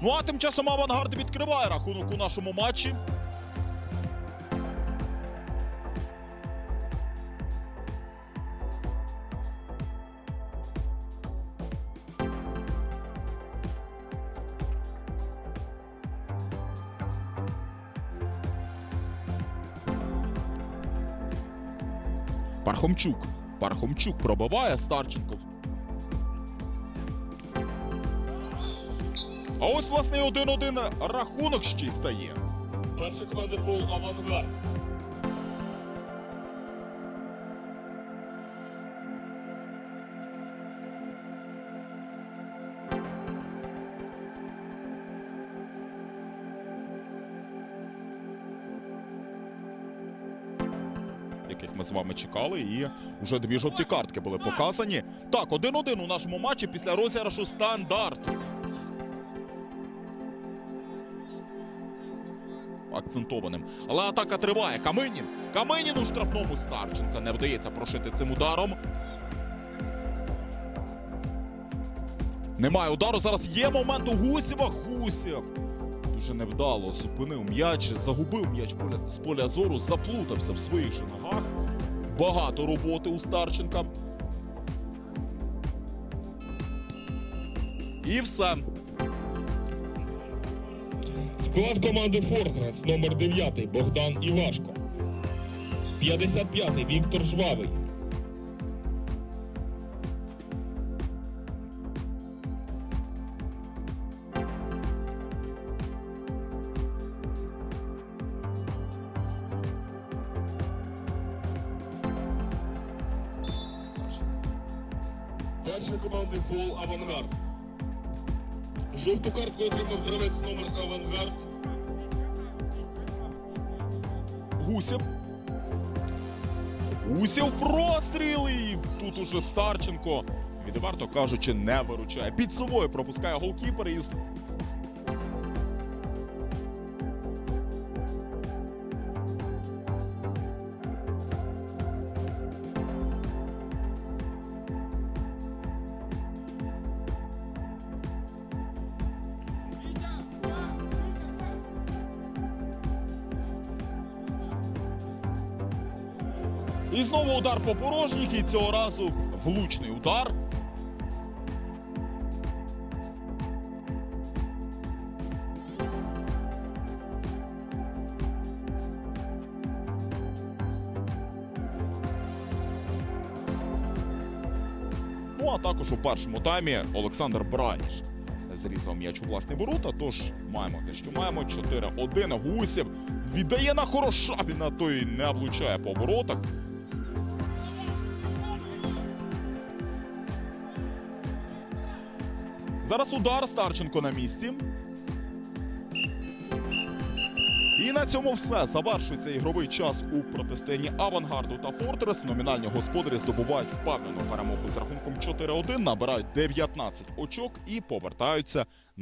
Ну а тим часом авангард відкриває рахунок у нашому матчі. Пархомчук. Пархомчук пробиває Старченко. А ось, власне, 1-1 рахунок ще й стає. Перша команда фол авангард. яких ми з вами чекали, і вже дві жовті картки були показані. Так, 1-1 у нашому матчі після розіграшу стандарту. Акцентованим. Але атака триває. Каменін. Каменін у штрафному Старченка. Не вдається прошити цим ударом. Немає удару. Зараз є момент у Гусєва. Гусєв. Дуже невдало зупинив м'яч, загубив м'яч з поля зору, заплутався в своїх же ногах. Багато роботи у Старченка. І все. Склад команди Фортрес номер 9 Богдан Івашко. 55-й Віктор Жвавий. Перша команди фол авангард. Жовту картку отримав гравець номер авангард. Гусєв. Гусєв простріл і тут уже Старченко, відверто кажучи, не виручає. Під собою пропускає голкіпер і І знову удар по порожніх, і цього разу влучний удар. Ну а також у першому таймі Олександр Браніш зарізав м'яч у власні ворота. Тож маємо те, що маємо. 4-1. Гусєв віддає на хороша. Він на той не влучає по воротах. Зараз удар Старченко на місці. І на цьому все. Завершується ігровий час у протистоянні Авангарду та Фортрес. Номінальні господарі здобувають впевнену перемогу з рахунком 4-1, набирають 19 очок і повертаються